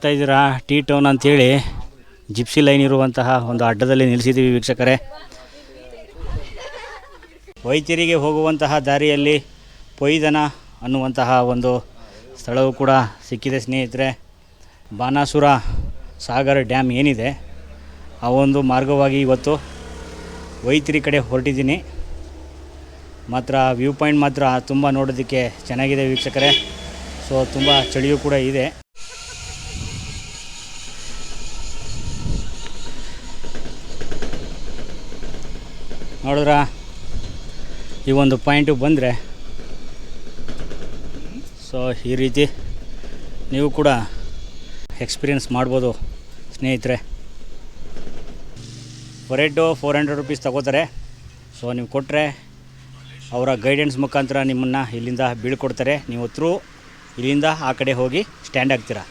ನೋಡ್ತಾ ಇದ್ದೀರಾ? T town ಅಂತೇಳಿ ಜಿಪ್ಸಿ ಲೈನ್ ಇರುವಂತಹ ಒಂದು ಅಡ್ಡದಲ್ಲಿ ನಿಲ್ಲಿಸಿದ್ದೀವಿ ವೀಕ್ಷಕರೇ. ವೈದ್ಯರಿಗೆ ಹೋಗುವಂತಹ ದಾರಿಯಲ್ಲಿ ಪೊಯ್ದನ ಅನ್ನುವಂತಹ ಒಂದು ಸ್ಥಳವು ಕೂಡ ಸಿಕ್ಕಿದೆ ಸ್ನೇಹಿತರೆ. ಬಾನಾಸುರ ಸಾಗರ ಡ್ಯಾಮ್ ಏನಿದೆ, ಆ ಒಂದು ಮಾರ್ಗವಾಗಿ ಇವತ್ತು ವೈತಿರಿ ಕಡೆ ಹೊರಟಿದ್ದೀನಿ. ಮಾತ್ರ ವ್ಯೂ ಪಾಯಿಂಟ್ ಮಾತ್ರ ತುಂಬ ನೋಡೋದಕ್ಕೆ ಚೆನ್ನಾಗಿದೆ ವೀಕ್ಷಕರೇ. ಸೊ ತುಂಬ ಚಳಿಯೂ ಕೂಡ ಇದೆ. ನೋಡಿದ್ರ? ಈ ಒಂದು ಪಾಯಿಂಟು ಬಂದರೆ ಸೊ ಈ ರೀತಿ ನೀವು ಕೂಡ ಎಕ್ಸ್ಪೀರಿಯನ್ಸ್ ಮಾಡ್ಬೋದು ಸ್ನೇಹಿತರೆ. Per head four hundred rupees ತಗೋತಾರೆ. ಸೊ ನೀವು ಕೊಟ್ಟರೆ ಅವರ ಗೈಡೆನ್ಸ್ ಮುಖಾಂತರ ನಿಮ್ಮನ್ನು ಇಲ್ಲಿಂದ ಬೀಳ್ಕೊಡ್ತಾರೆ. ನೀವು ಥ್ರೂ ಇಲ್ಲಿಂದ ಆ ಕಡೆ ಹೋಗಿ ಸ್ಟ್ಯಾಂಡ್ ಆಗ್ತೀರಾ?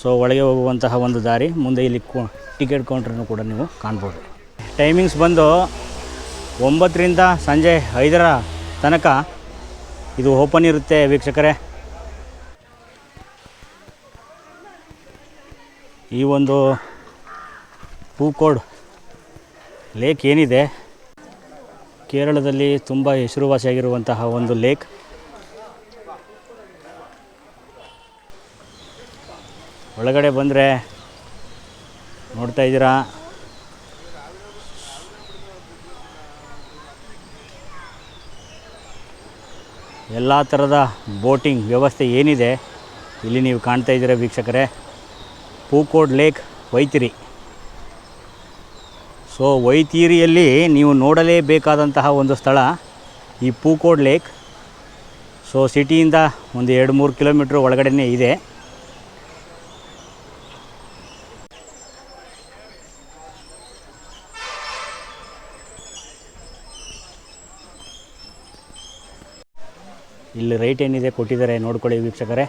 ಸೊ ಒಳಗೆ ಹೋಗುವಂತಹ ಒಂದು ದಾರಿ, ಮುಂದೆ ಇಲ್ಲಿ ಟಿಕೆಟ್ ಕೌಂಟ್ರನ್ನು ಕೂಡ ನೀವು ಕಾಣ್ಬೋದು. ಟೈಮಿಂಗ್ಸ್ ಬಂದು ಒಂಬತ್ತರಿಂದ ಸಂಜೆ ಐದರ ತನಕ ಇದು ಓಪನ್ ಇರುತ್ತೆ ವೀಕ್ಷಕರೇ. ಈ ಒಂದು ಹೂಕೋಡ್ ಲೇಕ್ ಏನಿದೆ? ಕೇರಳದಲ್ಲಿ ತುಂಬ ಹೆಸರುವಾಸಿಯಾಗಿರುವಂತಹ ಒಂದು ಲೇಕ್ ಒಳಗಡೆ ಬಂದರೆ ನೋಡ್ತಾ ಇದ್ದೀರಾ? ಎಲ್ಲ ಥರದ ಬೋಟಿಂಗ್ ವ್ಯವಸ್ಥೆ ಏನಿದೆ ಇಲ್ಲಿ ನೀವು ಕಾಣ್ತಾ ಇದ್ದೀರಾ ವೀಕ್ಷಕರೇ? ಪೂಕೋಡ್ ಲೇಕ್ ವೈತಿರಿ. ಸೊ ವೈತಿರಿಯಲ್ಲಿ ನೀವು ನೋಡಲೇಬೇಕಾದಂತಹ ಒಂದು ಸ್ಥಳ ಈ ಪೂಕೋಡ್ ಲೇಕ್. ಸೊ ಸಿಟಿಯಿಂದ ಒಂದು ಎರಡು ಮೂರು ಕಿಲೋಮೀಟ್ರ್ ಒಳಗಡೆನೇ ಇದೆ. ಇಲ್ಲಿ ರೈಟ್ ಏನಿದೆ ಕೊಟ್ಟಿದ್ದಾರೆ ನೋಡ್ಕೊಳ್ಳಿ ವೀಕ್ಷಕರೇ.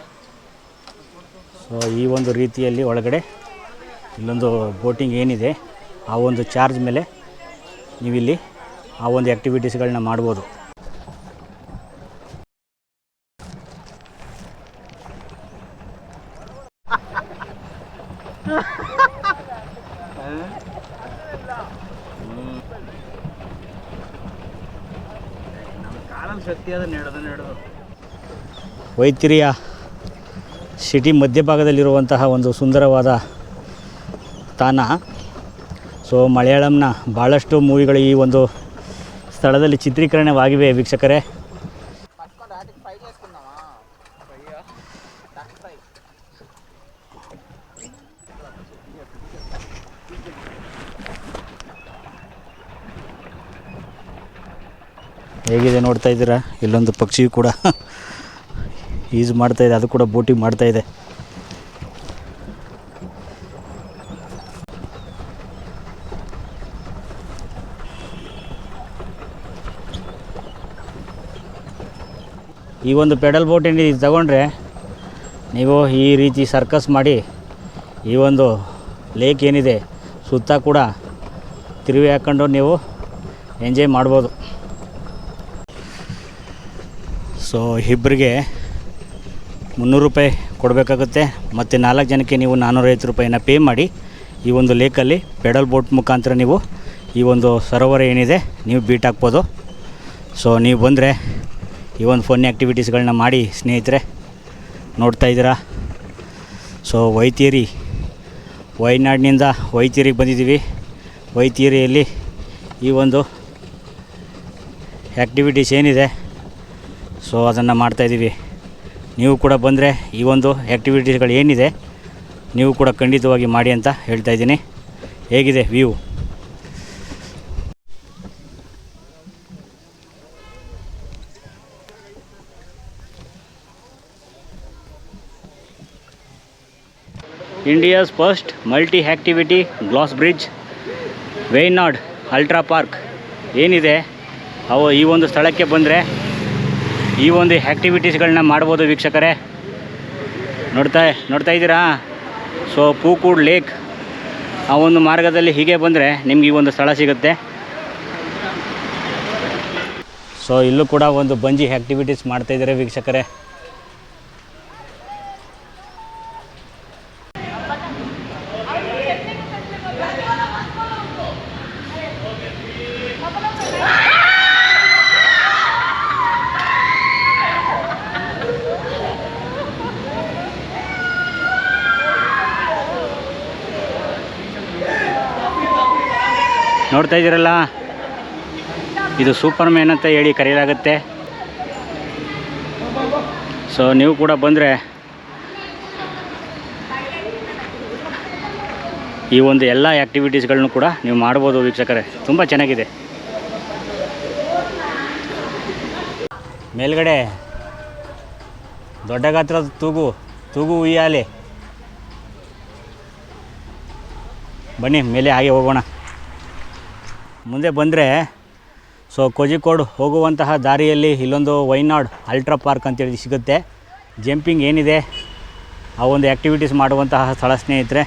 ಸೊ ಈ ಒಂದು ರೀತಿಯಲ್ಲಿ ಒಳಗಡೆ ಇಲ್ಲೊಂದು ಬೋಟಿಂಗ್ ಏನಿದೆ, ಆ ಒಂದು ಚಾರ್ಜ್ ಮೇಲೆ ನೀವಿಲ್ಲಿ ಆ ಒಂದು ಆ್ಯಕ್ಟಿವಿಟೀಸ್ಗಳನ್ನ ಮಾಡ್ಬೋದು. ವೈತಿರಿಯ ಸಿಟಿ ಮಧ್ಯಭಾಗದಲ್ಲಿರುವಂತಹ ಒಂದು ಸುಂದರವಾದ ತಾಣ. ಸೊ ಮಲಯಾಳಂನ ಭಾಳಷ್ಟು ಮೂವಿಗಳು ಈ ಒಂದು ಸ್ಥಳದಲ್ಲಿ ಚಿತ್ರೀಕರಣವಾಗಿವೆ ವೀಕ್ಷಕರೇ. ಹೇಗಿದೆ ನೋಡ್ತಾ ಇದ್ದೀರಾ? ಇಲ್ಲೊಂದು ಪಕ್ಷಿಯು ಕೂಡ. ಈಜು ಮಾಡ್ತಾ ಇದೆ, ಅದು ಕೂಡ ಬೋಟಿಂಗ್ ಮಾಡ್ತಾ ಇದೆ. ಈ ಒಂದು ಪೆಡಲ್ ಬೋಟ್ ಏನಿದೆ ಇದು ತಗೊಂಡ್ರೆ ನೀವು ಈ ರೀತಿ ಸರ್ಕಸ್ ಮಾಡಿ ಈ ಒಂದು ಲೇಕ್ ಏನಿದೆ ಸುತ್ತ ಕೂಡ ತಿರುವಿ ಹಾಕ್ಕೊಂಡು ನೀವು ಎಂಜಾಯ್ ಮಾಡ್ಬೋದು. ಸೊ ಇಬ್ಬರಿಗೆ ಮುನ್ನೂರು ರೂಪಾಯಿ ಕೊಡಬೇಕಾಗುತ್ತೆ ಮತ್ತು ನಾಲ್ಕು ಜನಕ್ಕೆ ನೀವು ನಾನ್ನೂರೈವತ್ತು ರೂಪಾಯಿನ ಪೇ ಮಾಡಿ ಈ ಒಂದು ಲೇಕಲ್ಲಿ ಪೆಡಲ್ ಬೋಟ್ ಮುಖಾಂತರ ನೀವು ಈ ಒಂದು ಸರೋವರ ಏನಿದೆ ನೀವು ಬೀಟ್ ಹಾಕ್ಬೋದು. ಸೊ ನೀವು ಬಂದರೆ ಈ ಒಂದು ಫೋನ್ ಆ್ಯಕ್ಟಿವಿಟೀಸ್ಗಳನ್ನ ಮಾಡಿ ಸ್ನೇಹಿತರೆ ನೋಡ್ತಾ ಇದ್ದೀರಾ? ಸೊ ವೈತಿಯರಿ ವಯನಾಡಿನಿಂದ ವೈತಿಯರಿಗೆ ಬಂದಿದ್ದೀವಿ. ವೈತಿಯರಿಯಲ್ಲಿ ಈ ಒಂದು ಆ್ಯಕ್ಟಿವಿಟೀಸ್ ಏನಿದೆ? ಸೊ ಅದನ್ನು ಮಾಡ್ತಾಯಿದ್ದೀವಿ ನೀವು ಕೂಡ ಬಂದರೆ ಈ ಒಂದು ಆ್ಯಕ್ಟಿವಿಟೀಸ್ಗಳು ಏನಿದೆ, ನೀವು ಕೂಡ ಖಂಡಿತವಾಗಿ ಮಾಡಿ ಅಂತ ಹೇಳ್ತಾ ಇದ್ದೀನಿ. ಹೇಗಿದೆ view India's first multi activity glass bridge Wayanad ultra park ಏನಿದೆ? ಅವು ಈ ಒಂದು ಸ್ಥಳಕ್ಕೆ ಬಂದರೆ ಈ ಒಂದು ಆ್ಯಕ್ಟಿವಿಟೀಸ್ಗಳನ್ನ ಮಾಡ್ಬೋದು ವೀಕ್ಷಕರೇ. ನೋಡ್ತಾ ನೋಡ್ತಾ ಇದ್ದೀರಾ? ಸೊ ಪೂಕೂಡ್ ಲೇಕ್ ಆ ಒಂದು ಮಾರ್ಗದಲ್ಲಿ ಹೀಗೆ ಬಂದರೆ ನಿಮ್ಗೆ ಈ ಒಂದು ಸ್ಥಳ ಸಿಗುತ್ತೆ. ಸೊ ಇಲ್ಲೂ ಕೂಡ ಒಂದು ಬಂಜಿ ಆ್ಯಕ್ಟಿವಿಟೀಸ್ ಮಾಡ್ತಾಯಿದ್ದಾರೆ ವೀಕ್ಷಕರೇ? ನೋಡ್ತಾ ಇದ್ದೀರಲ್ಲ? ಇದು ಸೂಪರ್ ಮ್ಯಾನ್ ಅಂತ ಹೇಳಿ ಕರೆಯಲಾಗುತ್ತೆ. ಸೊ ನೀವು ಕೂಡ ಬಂದರೆ ಈ ಒಂದು ಎಲ್ಲ ಆ್ಯಕ್ಟಿವಿಟೀಸ್ಗಳನ್ನು ಕೂಡ ನೀವು ಮಾಡ್ಬೋದು ವೀಕ್ಷಕರೇ. ತುಂಬ ಚೆನ್ನಾಗಿದೆ. ಮೇಲ್ಗಡೆ ದೊಡ್ಡ ಗಾತ್ರದ ತೂಗು ತೂಗು ಉಯ್ಯಾಲೆ ಬನ್ನಿ, ಮೇಲೆ ಹಾಗೆ ಹೋಗೋಣ. ಮುಂದೆ ಬಂದರೆ, ಸೊ ಕೋಜಿಕೋಡ್ ಹೋಗುವಂತಹ ದಾರಿಯಲ್ಲಿ ಇಲ್ಲೊಂದು ವೈನಾಡ್ ಅಲ್ಟ್ರಾ ಪಾರ್ಕ್ ಅಂತೇಳಿ ಸಿಗುತ್ತೆ. ಜಂಪಿಂಗ್ ಏನಿದೆ, ಆ ಒಂದು ಆ್ಯಕ್ಟಿವಿಟೀಸ್ ಮಾಡುವಂತಹ ಸ್ಥಳ ಸ್ನೇಹಿತರೆ.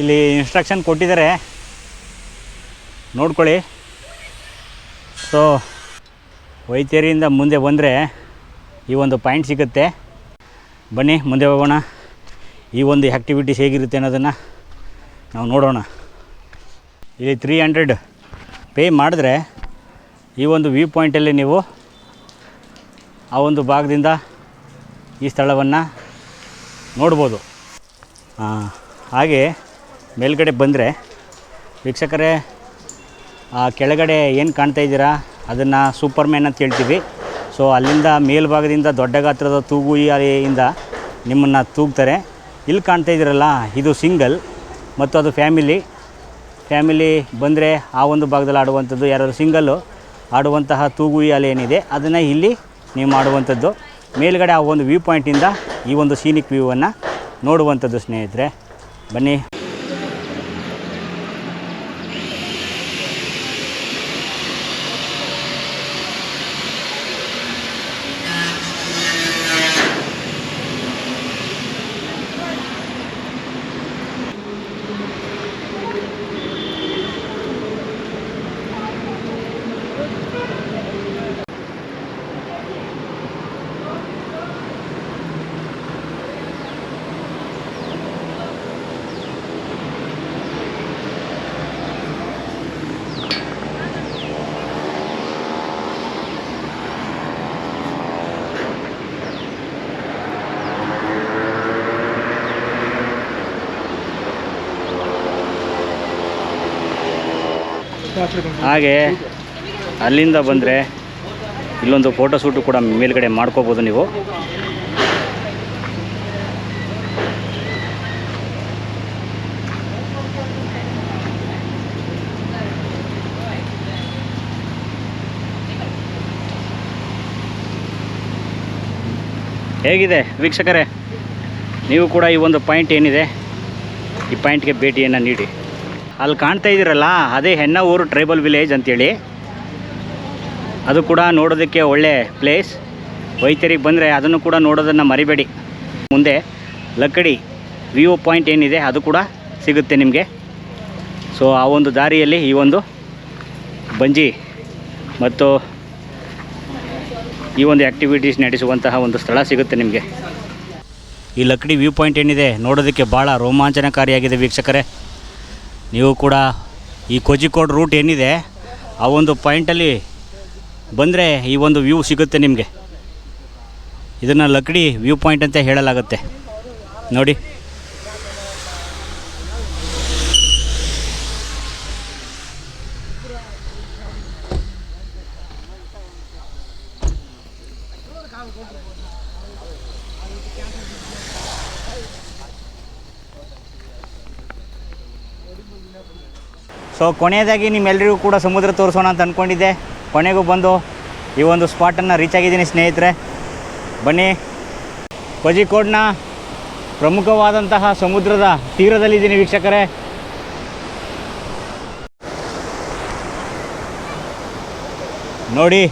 ಇಲ್ಲಿ ಇನ್ಸ್ಟ್ರಕ್ಷನ್ ಕೊಟ್ಟಿದ್ದಾರೆ. ನೋಡ್ಕೊಳ್ಳಿ. ಸೊ ವೈತೇರಿಯಿಂದ ಮುಂದೆ ಬಂದರೆ ಈ ಒಂದು ಪಾಯಿಂಟ್ ಸಿಗುತ್ತೆ. ಬನ್ನಿ, ಮುಂದೆ ಹೋಗೋಣ. ಈ ಒಂದು ಆ್ಯಕ್ಟಿವಿಟೀಸ್ ಹೇಗಿರುತ್ತೆ ಅನ್ನೋದನ್ನು ನಾವು ನೋಡೋಣ. ಇಲ್ಲಿ ತ್ರೀ ಹಂಡ್ರೆಡ್ ಪೇ ಮಾಡಿದ್ರೆ ಈ ಒಂದು ವ್ಯೂ ಪಾಯಿಂಟಲ್ಲಿ ನೀವು ಆ ಒಂದು ಭಾಗದಿಂದ ಈ ಸ್ಥಳವನ್ನು ನೋಡ್ಬೋದು. ಹಾಗೆ ಮೇಲ್ಗಡೆ ಬಂದರೆ ವೀಕ್ಷಕರೇ, ಆ ಕೆಳಗಡೆ ಏನು ಕಾಣ್ತಾ ಇದ್ದೀರಾ? ಅದನ್ನು ಸೂಪರ್ ಮ್ಯಾನ್ ಅಂತ ಹೇಳ್ತೀವಿ. ಸೊ ಅಲ್ಲಿಂದ ಮೇಲ್ಭಾಗದಿಂದ ದೊಡ್ಡ ಗಾತ್ರದ ತೂಗು ಇಂದ ನಿಮ್ಮನ್ನು ತೂಗ್ತಾರೆ. ಇಲ್ಲಿ ಕಾಣ್ತಾ ಇದ್ದೀರಲ್ಲ, ಇದು ಸಿಂಗಲ್ ಮತ್ತು ಅದು ಫ್ಯಾಮಿಲಿ. ಫ್ಯಾಮಿಲಿ ಬಂದರೆ ಆ ಒಂದು ಭಾಗದಲ್ಲಿ ಆಡುವಂಥದ್ದು ಯಾರಾದ್ರು ಸಿಂಗಲ್ಲು, ಆಡುವಂತಹ ತೂಗುಯಿ ಅಲೆ ಏನಿದೆ, ಅದನ್ನು ಇಲ್ಲಿ ನೀವು ಮಾಡುವಂಥದ್ದು. ಮೇಲ್ಗಡೆ ಆ ಒಂದು ವ್ಯೂ ಪಾಯಿಂಟಿಂದ ಈ ಒಂದು ಸೀನಿಕ್ ವ್ಯೂವನ್ನು ನೋಡುವಂಥದ್ದು ಸ್ನೇಹಿತರೆ. ಬನ್ನಿ. ಹಾಗೆ ಅಲ್ಲಿಂದ ಬಂದರೆ ಇಲ್ಲೊಂದು ಫೋಟೋ ಶೂಟು ಕೂಡ ಮೇಲ್ಗಡೆ ಮಾಡ್ಕೋಬೋದು ನೀವು. ಹೇಗಿದೆ ವೀಕ್ಷಕರೇ? ನೀವು ಕೂಡ ಈ ಒಂದು ಪಾಯಿಂಟ್ ಏನಿದೆ, ಈ ಪಾಯಿಂಟ್ಗೆ ಭೇಟಿಯನ್ನು ನೀಡಿ. ಅಲ್ಲಿ ಕಾಣ್ತಾ ಇದ್ದೀರಲ್ಲ, ಅದೇ ಹೆಣ್ಣ ಊರು ಟ್ರೈಬಲ್ ವಿಲೇಜ್ ಅಂತೇಳಿ. ಅದು ಕೂಡ ನೋಡೋದಕ್ಕೆ ಒಳ್ಳೆ ಪ್ಲೇಸ್ ವೈತರಿಗೆ ಬಂದರೆ ಅದನ್ನು ಕೂಡ ನೋಡೋದನ್ನು ಮರಿಬೇಡಿ. ಮುಂದೆ ಲಕ್ಕಡಿ ವ್ಯೂ ಪಾಯಿಂಟ್ ಏನಿದೆ ಅದು ಕೂಡ ಸಿಗುತ್ತೆ ನಿಮಗೆ. ಸೊ ಆ ಒಂದು ದಾರಿಯಲ್ಲಿ ಈ ಒಂದು ಬಂಜಿ ಮತ್ತು ಈ ಒಂದು ಆ್ಯಕ್ಟಿವಿಟೀಸ್ ನಡೆಸುವಂತಹ ಒಂದು ಸ್ಥಳ ಸಿಗುತ್ತೆ ನಿಮಗೆ. ಈ ಲಕ್ಕಡಿ ವ್ಯೂ ಪಾಯಿಂಟ್ ಏನಿದೆ ನೋಡೋದಕ್ಕೆ ಭಾಳ ರೋಮಾಂಚನಕಾರಿಯಾಗಿದೆ ವೀಕ್ಷಕರೇ. ನೀವು ಕೂಡ ಈ ಕೊಜಿಕೋಡ್ ರೂಟ್ ಏನಿದೆ, ಆ ಒಂದು ಪಾಯಿಂಟಲ್ಲಿ ಬಂದರೆ ಈ ಒಂದು ವ್ಯೂ ಸಿಗುತ್ತೆ ನಿಮಗೆ. ಇದನ್ನು ಲಕ್ಡಿ ವ್ಯೂ ಪಾಯಿಂಟ್ ಅಂತ ಹೇಳಲಾಗುತ್ತೆ. ನೋಡಿ. ಸೊ ಕೊನೆಯದಾಗಿ ನಿಮ್ಮೆಲ್ಲರಿಗೂ ಕೂಡ ಸಮುದ್ರ ತೋರಿಸೋಣ ಅಂತ ಅಂದ್ಕೊಂಡಿದ್ದೆ ಕೊನೆಗೂ ಬಂದು ಈ ಒಂದು ಸ್ಪಾಟನ್ನು ರೀಚ್ ಆಗಿದ್ದೀನಿ ಸ್ನೇಹಿತರೆ. ಬನ್ನಿ. ಕೋಜಿಕೋಡ್ನ ಪ್ರಮುಖವಾದಂತಹ ಸಮುದ್ರದ ತೀರದಲ್ಲಿದ್ದೀನಿ ವೀಕ್ಷಕರೇ. ನೋಡಿ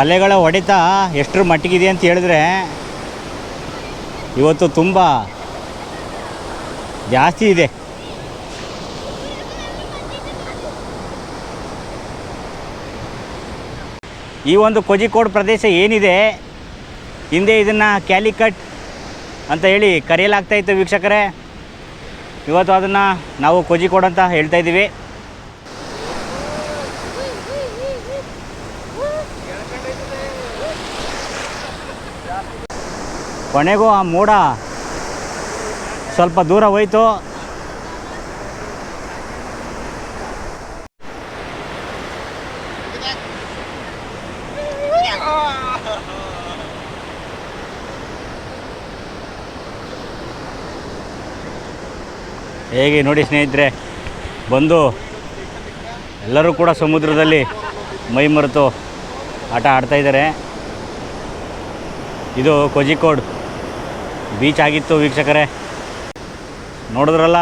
ಅಲೆಗಳ ಹೊಡೆತ ಎಷ್ಟರ ಮಟ್ಟಿಗಿದೆ ಅಂತ ಹೇಳಿದ್ರೆ ಇವತ್ತು ತುಂಬ ಜಾಸ್ತಿ ಇದೆ. ಈ ಒಂದು ಕೊಜಿಕೋಡ್ ಪ್ರದೇಶ ಏನಿದೆ, ಹಿಂದೆ ಇದನ್ನು ಕ್ಯಾಲಿಕಟ್ ಅಂತ ಹೇಳಿ ಕರೆಯಲಾಗ್ತಾ ಇತ್ತು ವೀಕ್ಷಕರೇ. ಇವತ್ತು ಅದನ್ನು ನಾವು ಕೊಜಿಕೋಡ್ ಅಂತ ಹೇಳ್ತಾ ಇದ್ದೀವಿ. ಕೊನೆಗೂ ಆ ಮೋಡ ಸ್ವಲ್ಪ ದೂರ ಹೋಯ್ತು. ಹೇಗೆ ನೋಡಿ ಸ್ನೇಹಿತರೆ, ಬಂದು ಎಲ್ಲರೂ ಕೂಡ ಸಮುದ್ರದಲ್ಲಿ ಮೈ ಮರೆತು ಆಟ ಆಡ್ತಾಯಿದ್ದಾರೆ ಇದು ಕೋಜಿಕೋಡ್ ಬೀಚ್ ಆಗಿತ್ತು ವೀಕ್ಷಕರೇ. ನೋಡಿದ್ರಲ್ಲ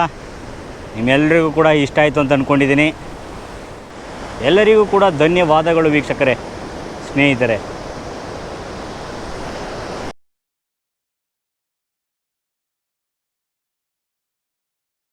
ನಿಮ್ಮೆಲ್ಲರಿಗೂ ಕೂಡ ಇಷ್ಟ ಆಯಿತು ಅಂತ ಅಂದ್ಕೊಂಡಿದ್ದೀನಿ ಎಲ್ಲರಿಗೂ ಕೂಡ ಧನ್ಯವಾದಗಳು ವೀಕ್ಷಕರೇ, ಸ್ನೇಹಿತರೆ.